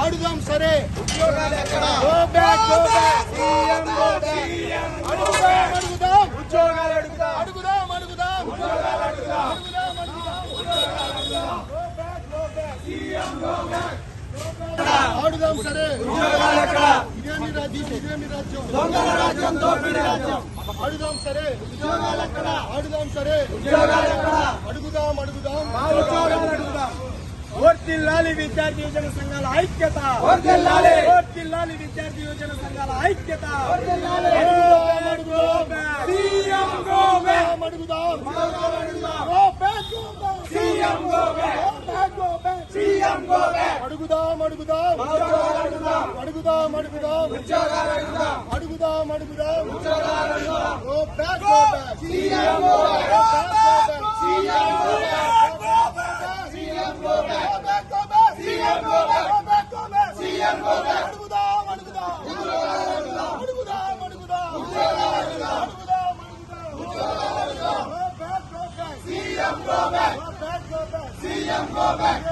ఆడుదాం సరే. go back. అడుగుదాం, అడుగుదాం. అడుగుదాం, అడుగుదాం. అడుగుదాం, అడుగుదాం. ఆడుదాం సరే. ఇదే మీ రాజ్యం ఇదే మీ రాజ్యం ఆడుదాం సరే ఆడుదాం సరే అడుగుదాం అడుగుదాం వర్తిల్లాలి విద్యార్థి యోజన సంఘాల ఐక్యత వర్ధిల్లాలి. వర్తిల్లాలి విద్యార్థి యోజన సంఘాల ఐక్యత అడుగుదాం, అడుగుదాం. సీఎం గో బ్యాక్ అడుగుదాం Go back, CM go back back. CM go back అడుగుదాం అడుగుదాం అడుగుదాం అడుగుదాం అడుగుదాం అడుగుదాం Go back, go back. Go back, go back. అడుగుదాం అడుగుదాం అడుగుదాం అడుగుదాం అడుగుదాం Go back, go back. ఇదే మీ రాజ్యం,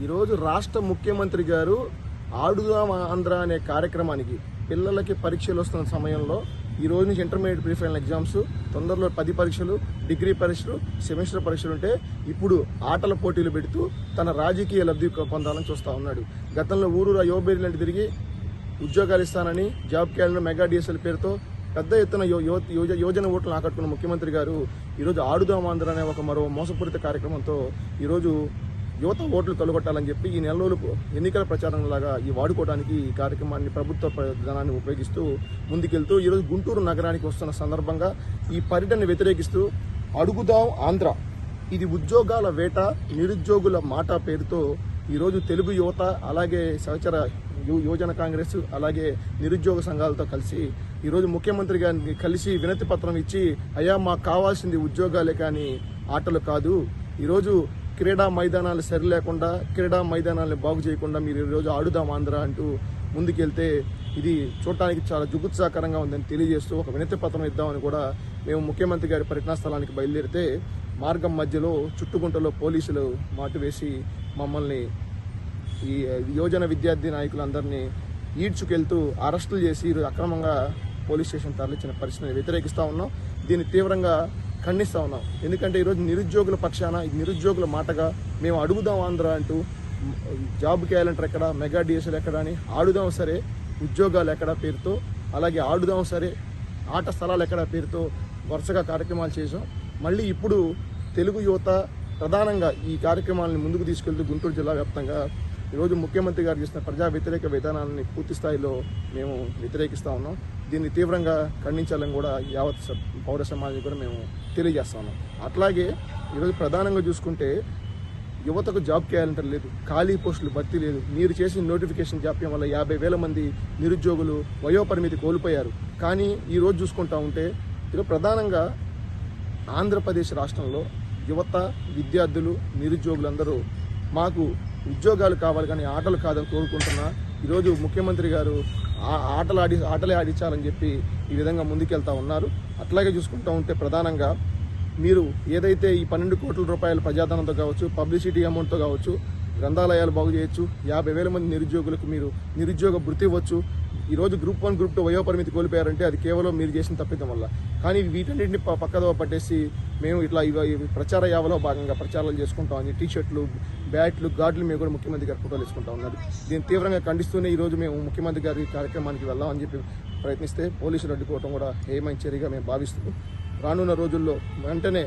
ఈరోజు రాష్ట్ర ముఖ్యమంత్రి గారు ఆడుదాం ఆంధ్ర అనే కార్యక్రమానికి పిల్లలకి పరీక్షలు వస్తున్న సమయంలో ఈ రోజు నుంచి ఇంటర్మీడియట్ ప్రీ ఫైనల్ ఎగ్జామ్స్ తొందరలో పది పరీక్షలు డిగ్రీ పరీక్షలు సెమిస్టర్ పరీక్షలు ఉంటే ఇప్పుడు ఆటల పోటీలు పెడుతూ తన రాజకీయ లబ్ధి పొందాలని చూస్తూ ఉన్నాడు. గతంలో ఊరూరా యువబేరి లాంటి తిరిగి ఉద్యోగాలు ఇస్తానని జాబ్ క్యాలెండర్ మెగా డిఎస్ఎల్ పేరుతో పెద్ద ఎత్తున యోజన ఓట్లు ఆకట్టుకున్న ముఖ్యమంత్రి గారు ఈరోజు ఆడుదాం ఆంధ్ర అనే ఒక మరో మోసపూరిత కార్యక్రమంతో ఈరోజు యువత ఓట్లు తొలగొట్టాలని చెప్పి ఈ నెల రోజులు ఎన్నికల ప్రచారం లాగా ఈ వాడుకోవడానికి ఈ కార్యక్రమాన్ని ప్రభుత్వ ప్రధానాన్ని ఉపయోగిస్తూ ముందుకెళ్తూ ఈరోజు గుంటూరు నగరానికి వస్తున్న సందర్భంగా ఈ పర్యటన వ్యతిరేకిస్తూ అడుగుదాం ఆంధ్ర. ఇది ఉద్యోగాల వేట నిరుద్యోగుల మాట పేరుతో ఈరోజు తెలుగు యువత అలాగే సహచర యువజన కాంగ్రెస్ అలాగే నిరుద్యోగ సంఘాలతో కలిసి ఈరోజు ముఖ్యమంత్రి గారిని కలిసి వినతి పత్రం ఇచ్చి అయ్యా మాకు కావాల్సింది ఉద్యోగాలే కానీ ఆటలు కాదు. ఈరోజు క్రీడా మైదానాలు సరి లేకుండా క్రీడా మైదానాలను బాగు చేయకుండా మీరు ఈరోజు ఆడుదాం ఆంధ్ర అంటూ ముందుకెళ్తే ఇది చూడటానికి చాలా జుగుత్సాకరంగా ఉందని తెలియజేస్తూ ఒక వినతి పత్రం ఇద్దామని కూడా మేము ముఖ్యమంత్రి గారి పర్యటన స్థలానికి బయలుదేరితే మార్గం మధ్యలో చుట్టుగుంటలో పోలీసులు మాటు వేసి మమ్మల్ని ఈ యోజన విద్యార్థి నాయకులందరినీ ఈడ్చుకెళ్తూ అరెస్టులు చేసి ఈరోజు అక్రమంగా పోలీస్ స్టేషన్ తరలించిన పరిస్థితిని వ్యతిరేకిస్తూ ఉన్నాం. దీన్ని తీవ్రంగా ఖండిస్తా ఉన్నాం. ఎందుకంటే ఈరోజు నిరుద్యోగుల పక్షాన ఈ నిరుద్యోగుల మాటగా మేము అడుగుదాం ఆంధ్ర అంటూ జాబ్ క్యాలెండర్ ఎక్కడ మెగా డిఎస్ఎల్ ఎక్కడ అని ఆడుదాం సరే ఉద్యోగాలు ఎక్కడ పేరుతో అలాగే ఆడుదాం సరే ఆట స్థలాలు ఎక్కడ పేరుతో వరుసగా కార్యక్రమాలు చేసాం మళ్ళీ ఇప్పుడు తెలుగు యువత ప్రధానంగా ఈ కార్యక్రమాలను ముందుకు తీసుకెళ్తూ గుంటూరు జిల్లా వ్యాప్తంగా ఈరోజు ముఖ్యమంత్రి గారు చేసిన ప్రజా వ్యతిరేక విధానాన్ని పూర్తి స్థాయిలో మేము వ్యతిరేకిస్తా ఉన్నాం. దీన్ని తీవ్రంగా ఖండించాలని కూడా యావత్ పౌర సమాజం కూడా మేము తెలియజేస్తా ఉన్నాం. అట్లాగే ఈరోజు ప్రధానంగా చూసుకుంటే యువతకు జాబ్ క్యాలెండర్ లేదు ఖాళీ పోస్టులు భర్తీ లేదు. మీరు చేసిన నోటిఫికేషన్ జాప్యం వల్ల యాభై వేల మంది నిరుద్యోగులు వయోపరిమితి కోల్పోయారు. కానీ ఈరోజు చూసుకుంటా ఉంటే ఈరోజు ప్రధానంగా ఆంధ్రప్రదేశ్ రాష్ట్రంలో యువత విద్యార్థులు నిరుద్యోగులందరూ మాకు ఉద్యోగాలు కావాలి కానీ ఆటలు కాదని కోరుకుంటున్నా. ఈరోజు ముఖ్యమంత్రి గారు ఆ- ఆటలు ఆడి ఆటలే ఆడించాలని చెప్పి ఈ విధంగా ముందుకెళ్తా ఉన్నారు. అట్లాగే చూసుకుంటూ ఉంటే ప్రధానంగా మీరు ఏదైతే ఈ పన్నెండు కోట్ల రూపాయల ప్రజాధనంతో కావచ్చు పబ్లిసిటీ అమౌంట్తో కావచ్చు గ్రంథాలయాలు బాగు చేయొచ్చు యాభై వేల మంది నిరుద్యోగులకు మీరు నిరుద్యోగ వృత్తి ఇవ్వచ్చు ఈ రోజు గ్రూప్ వన్ గ్రూప్ టూ వయోపరిమితి కోల్పోయారంటే అది కేవలం మీరు చేసిన తప్పిదం వల్ల. కానీ వీటన్నిటిని పక్కదో పట్టేసి మేము ఇట్లా ఇవి ప్రచార యావలో భాగంగా ప్రచారాలు చేసుకుంటామని టీ షర్ట్లు బ్యాట్లు గాడ్లు మేము కూడా ముఖ్యమంత్రి గారి ఫోటోలు వేసుకుంటా ఉన్నారు దీన్ని తీవ్రంగా ఖండిస్తూనే ఈ రోజు మేము ముఖ్యమంత్రి గారి కార్యక్రమానికి వెళ్దామని చెప్పి ప్రయత్నిస్తే పోలీసులు అడ్డుకోవడం కూడా ఏమైన చర్యగా మేము భావిస్తూ రానున్న రోజుల్లో వెంటనే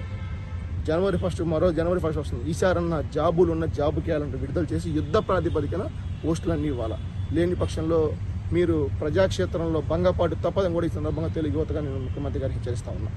జనవరి ఫస్ట్ మరో జనవరి ఫస్ట్ వస్తుంది. ఈసారన్న జాబులు ఉన్న జాబు క్యాలెండర్ విడుదల చేసి యుద్ధ ప్రాతిపదికన పోస్టులన్నీ ఇవ్వాలా? లేని పక్షంలో మీరు ప్రజాక్షేత్రంలో భంగపాటు తప్పదని కూడా ఈ సందర్భంగా తెలుగు యువతగా నేను ముఖ్యమంత్రి గారికి హెచ్చరిస్తా ఉన్నా.